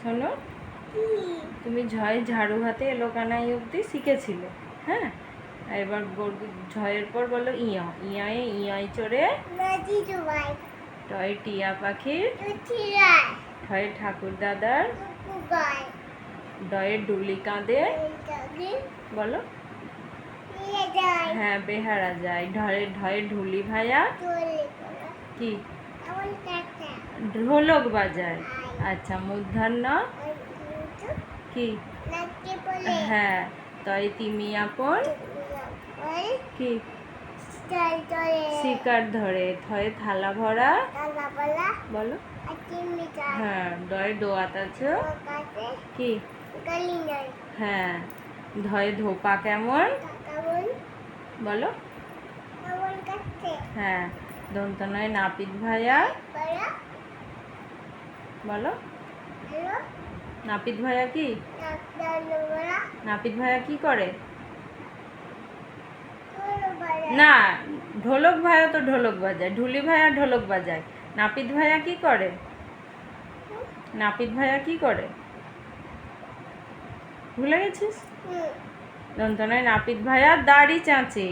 শোনো তুমি ঝয় ঝাড়ু হাতে এলো কানাই অবধি শিখেছিলে হ্যাঁ? এবার ঝয়ের পর বলো ইয়া ইয়ায়ে ইয়াই চড়ে টয় টিয়া পাখির ঠয়ে ঠাকুর দাদার কুগাই ডয়ে ডুলি কাঁদে বলো। হ্যাঁ বেহারা যায়। ঢয়ে ঢয়ে ঢুলি ভাইয়া চলে কি? ঢোলক বাজায়। আচ্ছা মূর্ধন্য কি? হ্যাঁ তয় তিমি আপন কি? শিকার ধরে থয়ে থালা ভরা? বলো। হ্যাঁ ডয় ডোয়াত আছে। কি? হ্যাঁ ধয়ে ধোপা কেমন? কেমন বলো হ্যাঁ দন্ত নয় নাপিত ভাইয়া? বলা। নাপিত ভাইয়া কি? নাপিত ভাইয়া কি করে? না ঢোলক ভাইয়া তো ঢোলক বাজায় ঢুলি ভাইয়া ঢোলক বাজায়। নাপিত ভাইয়া কি করে? নাপিত ভাইয়া কি করে? ভুলে গেছিস? দন্তনায় নাপিত ভাইয়া দাড়ি চাঁচে।